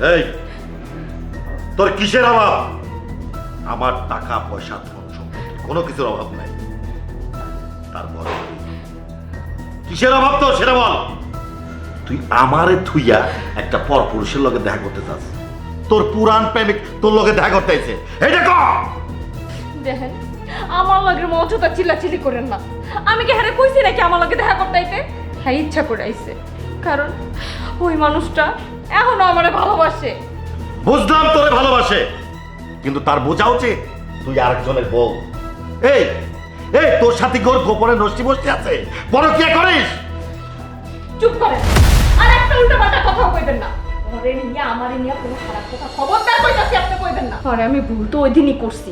এই, তোর কিসের অভাব? আমার টাকা, পয়সা, ধন সম্পত্তি কোনো কিছুর অভাব নাই। তারপর কিসের অভাব তোর, সেটা বল। তুই আমারে থুইয়া একটা পর পুরুষের লগে দেখা করতে চাস। তোর পুরান প্রেমিক তোর লগে দেখা করতে আইছে। এইটা ক? দেখেন, আমার লাগে মজুতা চিল্লাচিল্লি করেন না। আমি কি হারে কইছি নাকি আমার লাগে দেখা করতে আইতে? হ্যাঁ ইচ্ছা করে আইছে। কারণ ওই মানুষটা এখনও আমারে ভালোবাসে। বুঝলাম তোরে ভালোবাসে কিন্তু তার বোঝা উচিত তুই আরেকজনের বউ। এই এই তোর সাথে গোর গোপনে নষ্টি বসতে আছে? বড় কে করিস? চুপ করেন। আর একটা উল্টা পাল্টা কথা কইবেন না। ঘরে নিয়ে আমারে নিয়ে কোনো খারাপ কথা খবরদার কইতাছি আপনি কইবেন না। আরে আমি ভুল তো ওই দিনই করছি।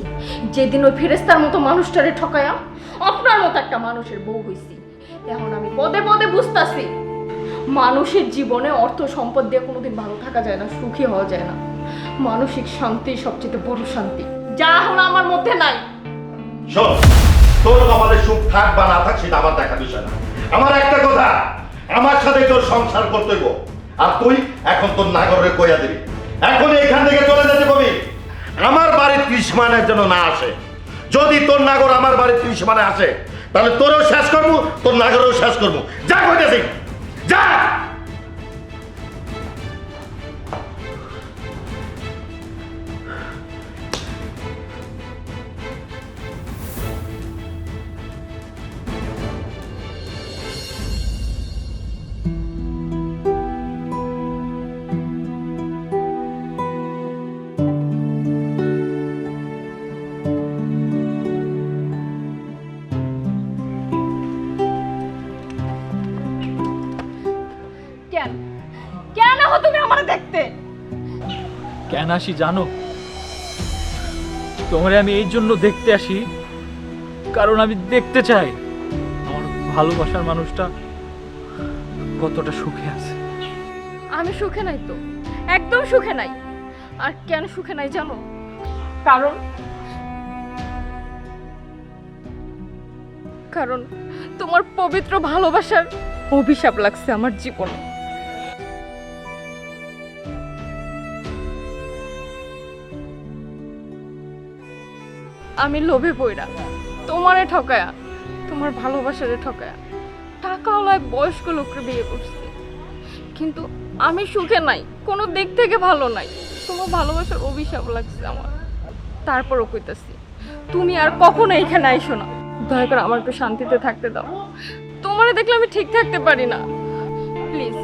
যেদিন ওই ফেরেস্তার মতো মানুষটারে ঠকায়া আপনার মতো একটা মানুষের বউ হইছি। এখন আমি পদে পদে বুঝতাছি মানুষের জীবনে অর্থ সম্পদ দিয়ে কোনোদিন ভালো থাকা যায় না, সুখী হওয়া যায় না। মানসিক শান্তি সবচেয়ে বড় শান্তি। যা এখন আমার মধ্যে নাই। তোর কপালে সুখ থাক বা না থাক, সেটা আমার দেখা বিষয় না। আমার একটা কথা, আমার সাথে তোর সংসার করতে গো আর তুই এখন তোর নাগরে কইয়া দিবি। এখন এখান থেকে চলে যেতে কবি। আমার বাড়ির ত্রিশ মানের জন্য না আসে। যদি তোর নাগর আমার বাড়ির ত্রিশ মানে আসে, তাহলে তোরেও শেষ করব, তোর নাগরেও শেষ করব। যা কইতেছি যা তুমি আমার দেখতে। কেন আসি জানো? তোমারে আমি এই জন্য দেখতে আসি কারণ আমি দেখতে চাই। আমার ভালোবাসার মানুষটা কতটা সুখে আছে। আমি সুখে নাই তো একদম সুখে নাই। আর কেন সুখে নাই জানো? কারণ কারণ তোমার পবিত্র ভালোবাসার অভিশাপ লাগছে আমার জীবনে। আমি লোভে পইরা তোমারে ঠকায়া, তোমার ভালোবাসারে ঠকায়া। টাকাওয়ালায় বয়স্ক লোককে বিয়ে করছি। কিন্তু আমি সুখে নাই, কোনো দিক থেকে ভালো নাই। তোমার ভালোবাসার অভিশাপ লাগছে আমার। তারপরও কইতাছি, তুমি আর কখনো এখানে আইসো না। দয়া করে আমার একটু শান্তিতে থাকতে দাও। তোমারে দেখলে আমি ঠিক থাকতে পারি না। প্লিজ।